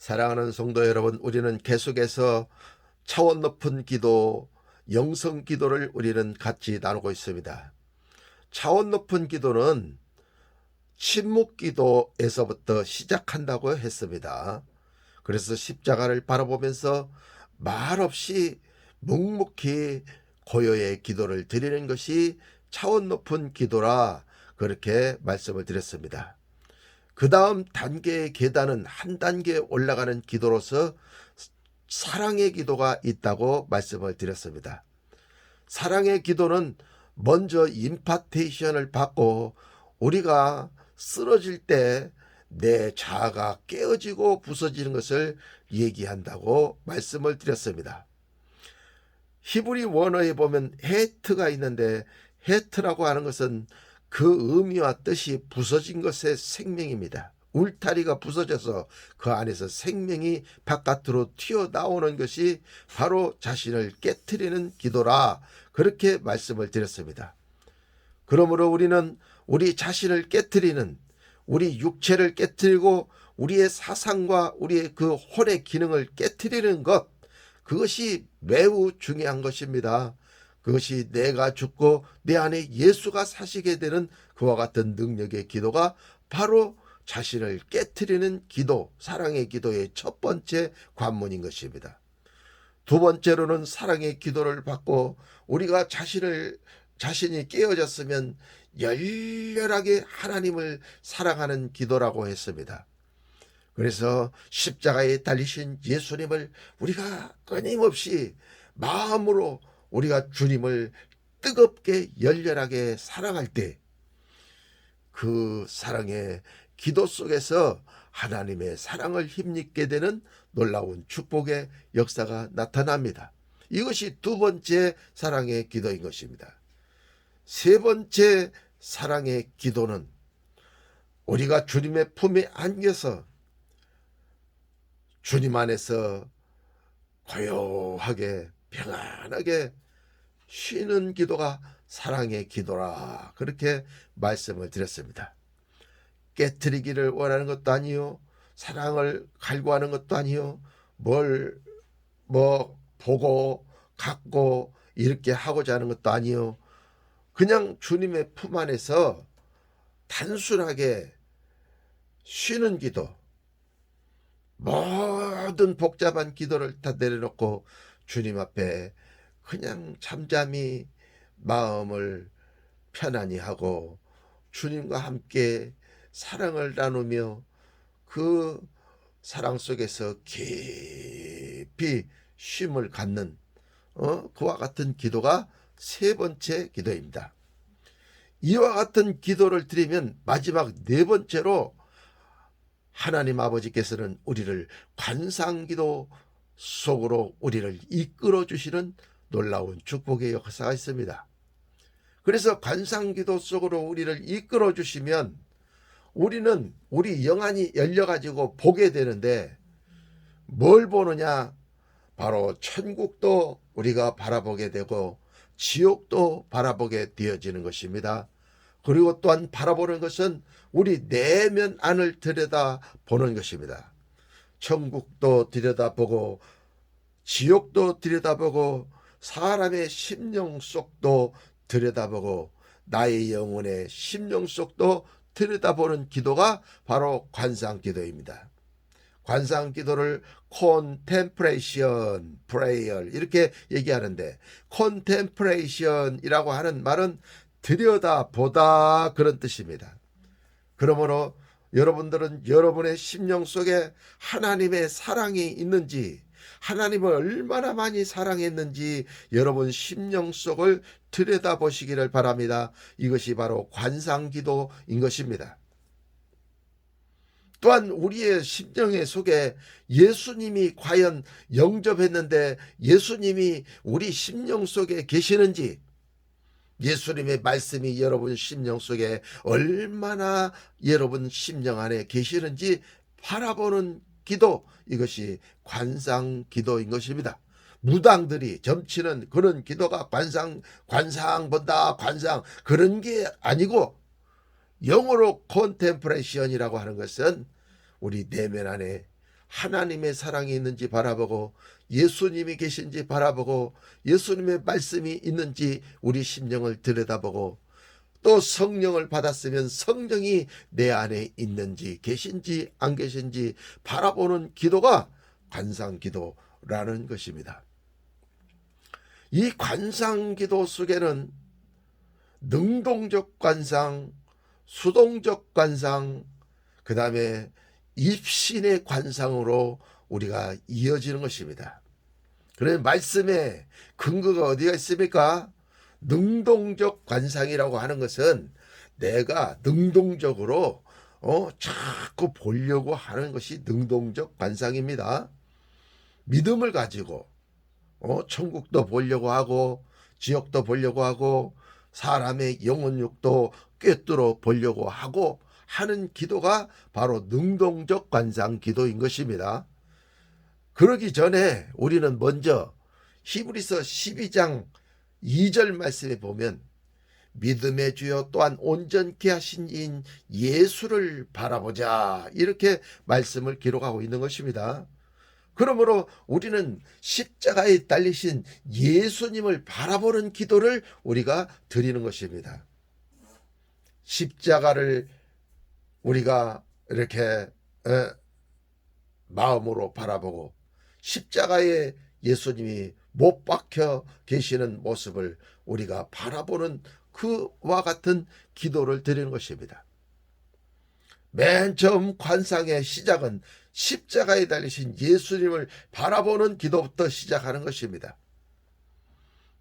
사랑하는 성도 여러분, 우리는 계속해서 차원 높은 기도, 영성 기도를 우리는 같이 나누고 있습니다. 차원 높은 기도는 침묵 기도에서부터 시작한다고 했습니다. 그래서 십자가를 바라보면서 말없이 묵묵히 고요의 기도를 드리는 것이 차원 높은 기도라 그렇게 말씀을 드렸습니다. 그 다음 단계의 계단은 한 단계 올라가는 기도로서 사랑의 기도가 있다고 말씀을 드렸습니다. 사랑의 기도는 먼저 임파테이션을 받고 우리가 쓰러질 때 내 자아가 깨어지고 부서지는 것을 얘기한다고 말씀을 드렸습니다. 히브리 원어에 보면 헤트가 있는데 헤트라고 하는 것은 그 의미와 뜻이 부서진 것의 생명입니다. 울타리가 부서져서 그 안에서 생명이 바깥으로 튀어나오는 것이 바로 자신을 깨뜨리는 기도라 그렇게 말씀을 드렸습니다. 그러므로 우리는 우리 자신을 깨뜨리는 우리 육체를 깨뜨리고 우리의 사상과 우리의 그 혼의 기능을 깨뜨리는 것 그것이 매우 중요한 것입니다. 그것이 내가 죽고 내 안에 예수가 사시게 되는 그와 같은 능력의 기도가 바로 자신을 깨뜨리는 기도, 사랑의 기도의 첫 번째 관문인 것입니다. 두 번째로는 사랑의 기도를 받고 우리가 자신을 자신이 깨어졌으면 열렬하게 하나님을 사랑하는 기도라고 했습니다. 그래서 십자가에 달리신 예수님을 우리가 끊임없이 마음으로 우리가 주님을 뜨겁게 열렬하게 사랑할 때 그 사랑의 기도 속에서 하나님의 사랑을 힘입게 되는 놀라운 축복의 역사가 나타납니다. 이것이 두 번째 사랑의 기도인 것입니다. 세 번째 사랑의 기도는 우리가 주님의 품에 안겨서 주님 안에서 고요하게 평안하게 쉬는 기도가 사랑의 기도라 그렇게 말씀을 드렸습니다. 깨뜨리기를 원하는 것도 아니요 사랑을 갈구하는 것도 아니요 뭘 뭐 보고 갖고 이렇게 하고자 하는 것도 아니요 그냥 주님의 품 안에서 단순하게 쉬는 기도 모든 복잡한 기도를 다 내려놓고 주님 앞에 그냥 잠잠히 마음을 편안히 하고 주님과 함께 사랑을 나누며 그 사랑 속에서 깊이 쉼을 갖는 어? 그와 같은 기도가 세 번째 기도입니다. 이와 같은 기도를 드리면 마지막 네 번째로 하나님 아버지께서는 우리를 관상기도 속으로 우리를 이끌어 주시는 놀라운 축복의 역사가 있습니다. 그래서 관상기도 속으로 우리를 이끌어 주시면 우리는 우리 영안이 열려 가지고 보게 되는데 뭘 보느냐? 바로 천국도 우리가 바라보게 되고 지옥도 바라보게 되어지는 것입니다. 그리고 또한 바라보는 것은 우리 내면 안을 들여다 보는 것입니다. 천국도 들여다보고 지옥도 들여다보고 사람의 심령 속도 들여다보고 나의 영혼의 심령 속도 들여다보는 기도가 바로 관상 기도입니다. 관상 기도를 contemplation prayer 이렇게 얘기하는데 contemplation이라고 하는 말은 들여다보다 그런 뜻입니다. 그러므로 여러분들은 여러분의 심령 속에 하나님의 사랑이 있는지 하나님을 얼마나 많이 사랑했는지 여러분 심령 속을 들여다보시기를 바랍니다. 이것이 바로 관상기도인 것입니다. 또한 우리의 심령의 속에 예수님이 과연 영접했는데 예수님이 우리 심령 속에 계시는지 예수님의 말씀이 여러분 심령 속에 얼마나 여러분 심령 안에 계시는지 바라보는 기도 이것이 관상 기도인 것입니다. 무당들이 점치는 그런 기도가 관상 관상 본다 관상 그런 게 아니고 영어로 컨템프레이션이라고 하는 것은 우리 내면 안에 하나님의 사랑이 있는지 바라보고 예수님이 계신지 바라보고 예수님의 말씀이 있는지 우리 심령을 들여다보고 또 성령을 받았으면 성령이 내 안에 있는지 계신지 안 계신지 바라보는 기도가 관상 기도라는 것입니다. 이 관상 기도 속에는 능동적 관상, 수동적 관상, 그 다음에 입신의 관상으로 우리가 이어지는 것입니다. 그래 말씀에 근거가 어디가 있습니까? 능동적 관상이라고 하는 것은 내가 능동적으로 어 자꾸 보려고 하는 것이 능동적 관상입니다. 믿음을 가지고 어 천국도 보려고 하고 지옥도 보려고 하고 사람의 영혼육도 꿰뚫어 보려고 하고 하는 기도가 바로 능동적 관상 기도인 것입니다. 그러기 전에 우리는 먼저 히브리서 12장 2절 말씀에 보면 믿음의 주여 또한 온전케 하신 이인 예수를 바라보자 이렇게 말씀을 기록하고 있는 것입니다. 그러므로 우리는 십자가에 달리신 예수님을 바라보는 기도를 우리가 드리는 것입니다. 십자가를 우리가 이렇게 에, 마음으로 바라보고 십자가에 예수님이 못 박혀 계시는 모습을 우리가 바라보는 그와 같은 기도를 드리는 것입니다. 맨 처음 관상의 시작은 십자가에 달리신 예수님을 바라보는 기도부터 시작하는 것입니다.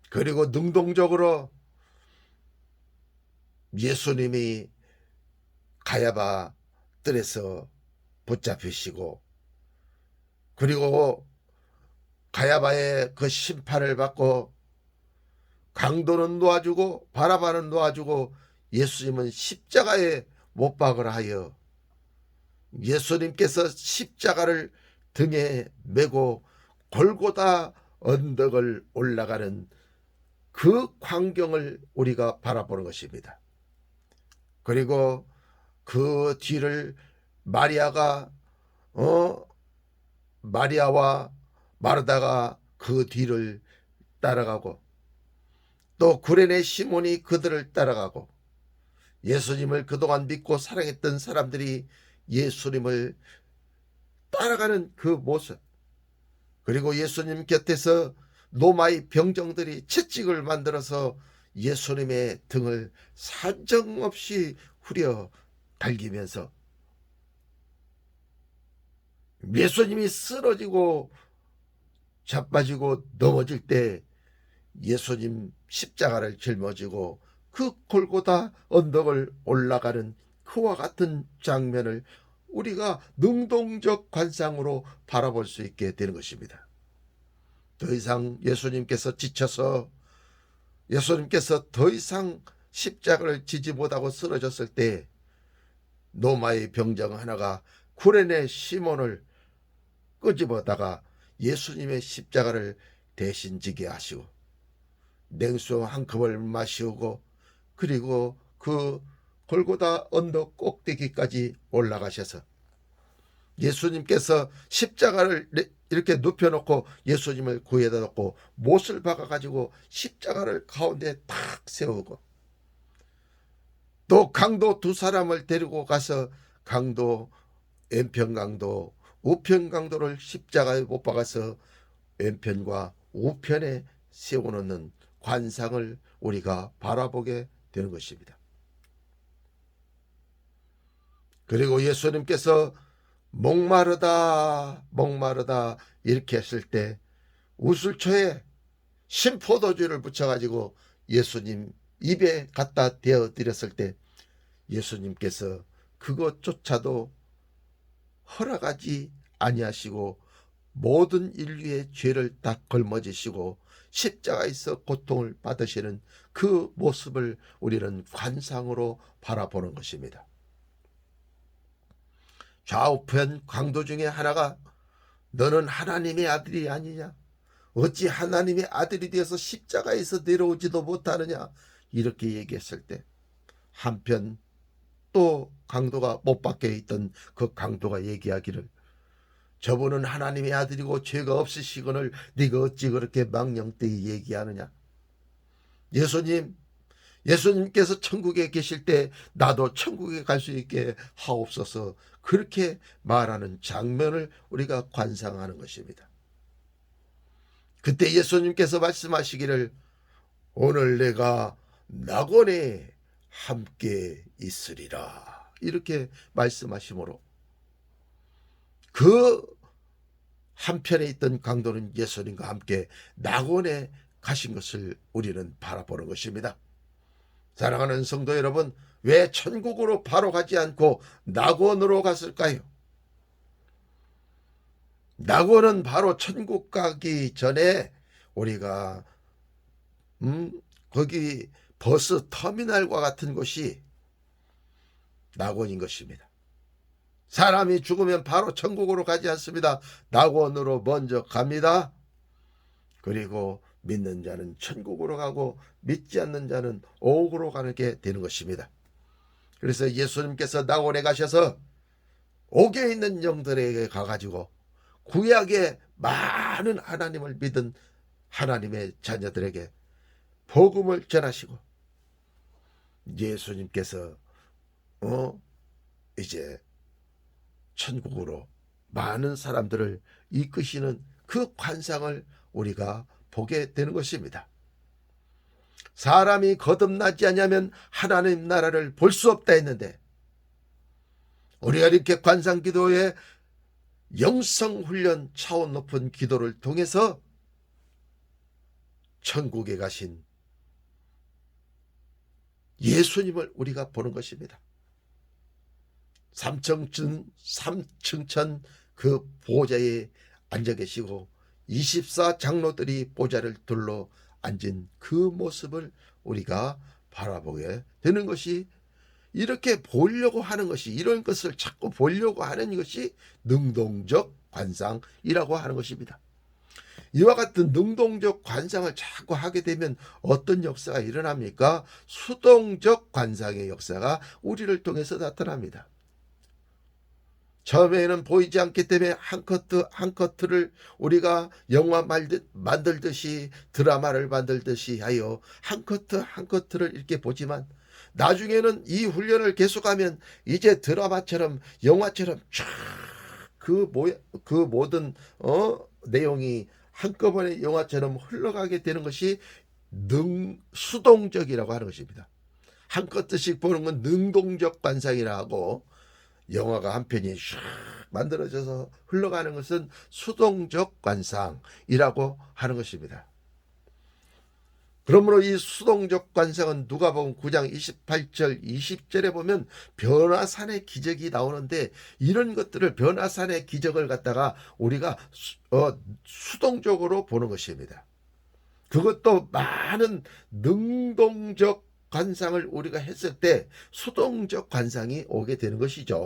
그리고 능동적으로 예수님이 가야바 뜰에서 붙잡히시고 그리고 가야바의 그 심판을 받고 강도는 놓아주고 바라바는 놓아주고 예수님은 십자가에 못 박으라 하여 예수님께서 십자가를 등에 메고 골고다 언덕을 올라가는 그 광경을 우리가 바라보는 것입니다. 그리고 그 뒤를 마리아가 어? 마리아와 마르다가 그 뒤를 따라가고 또 구레네 시몬이 그들을 따라가고 예수님을 그동안 믿고 사랑했던 사람들이 예수님을 따라가는 그 모습 그리고 예수님 곁에서 노마의 병정들이 채찍을 만들어서 예수님의 등을 사정없이 후려 갈기면서 예수님이 쓰러지고 자빠지고 넘어질 때 예수님 십자가를 짊어지고 그 골고다 언덕을 올라가는 그와 같은 장면을 우리가 능동적 관상으로 바라볼 수 있게 되는 것입니다. 더 이상 예수님께서 지쳐서 예수님께서 더 이상 십자가를 지지 못하고 쓰러졌을 때 노마의 병정 하나가 구레네 시몬을 끄집어다가 예수님의 십자가를 대신 지게 하시고 냉수 한 컵을 마시고 그리고 그 골고다 언덕 꼭대기까지 올라가셔서 예수님께서 십자가를 이렇게 눕혀놓고 예수님을 구에다 놓고 못을 박아가지고 십자가를 가운데 탁 세우고 또 강도 두 사람을 데리고 가서 강도 왼편 강도 우편 강도를 십자가에 못 박아서 왼편과 우편에 세워놓는 관상을 우리가 바라보게 되는 것입니다. 그리고 예수님께서 목마르다 목마르다 이렇게 했을 때 우슬초에 신포도주를 붙여가지고 예수님 입에 갖다 대어 드렸을 때 예수님께서 그것조차도 허락하지 아니하시고 모든 인류의 죄를 다 걸머지시고 십자가에서 고통을 받으시는 그 모습을 우리는 관상으로 바라보는 것입니다. 좌우편 강도 중에 하나가 너는 하나님의 아들이 아니냐? 어찌 하나님의 아들이 되어서 십자가에서 내려오지도 못하느냐? 이렇게 얘기했을 때 한편 또 강도가 못 박혀 있던 그 강도가 얘기하기를 저분은 하나님의 아들이고 죄가 없으시거늘 네가 어찌 그렇게 망령되이 얘기하느냐? 예수님, 예수님께서 천국에 계실 때 나도 천국에 갈 수 있게 하옵소서 그렇게 말하는 장면을 우리가 관상하는 것입니다. 그때 예수님께서 말씀하시기를 오늘 내가 낙원에 함께 있으리라 이렇게 말씀하시므로 그 한편에 있던 강도는 예수님과 함께 낙원에 가신 것을 우리는 바라보는 것입니다. 사랑하는 성도 여러분, 왜 천국으로 바로 가지 않고 낙원으로 갔을까요? 낙원은 바로 천국 가기 전에 우리가 음 거기 버스 터미널과 같은 곳이 낙원인 것입니다. 사람이 죽으면 바로 천국으로 가지 않습니다. 낙원으로 먼저 갑니다. 그리고 믿는 자는 천국으로 가고 믿지 않는 자는 옥으로 가게 되는 것입니다. 그래서 예수님께서 낙원에 가셔서 옥에 있는 영들에게 가가지고 구약의 많은 하나님을 믿은 하나님의 자녀들에게 복음을 전하시고 예수님께서 어 이제 천국으로 많은 사람들을 이끄시는 그 관상을 우리가 보게 되는 것입니다. 사람이 거듭나지 않으면 하나님 나라를 볼 수 없다 했는데 우리가 이렇게 관상 기도에 영성 훈련 차원 높은 기도를 통해서 천국에 가신 예수님을 우리가 보는 것입니다. 삼층천 삼층천 그 보좌에 앉아 계시고 24 장로들이 보좌를 둘러 앉은 그 모습을 우리가 바라보게 되는 것이 이렇게 보려고 하는 것이 이런 것을 자꾸 보려고 하는 것이 능동적 관상이라고 하는 것입니다. 이와 같은 능동적 관상을 자꾸 하게 되면 어떤 역사가 일어납니까? 수동적 관상의 역사가 우리를 통해서 나타납니다. 처음에는 보이지 않기 때문에 한 커트 한 커트를 우리가 영화 말듯 만들듯이 드라마를 만들듯이 하여 한 커트 한 커트를 이렇게 보지만 나중에는 이 훈련을 계속하면 이제 드라마처럼 영화처럼 쫙그 그 모든 어 내용이 한꺼번에 영화처럼 흘러가게 되는 것이 능 수동적이라고 하는 것입니다. 한 커트씩 보는 건 능동적 관상이라 하고 영화가 한 편이 샥 만들어져서 흘러가는 것은 수동적 관상이라고 하는 것입니다. 그러므로 이 수동적 관상은 누가복음 9장 28절 20절에 보면 변화산의 기적이 나오는데 이런 것들을 변화산의 기적을 갖다가 우리가 수, 어, 수동적으로 보는 것입니다. 그것도 많은 능동적 관상을 우리가 했을 때 수동적 관상이 오게 되는 것이죠.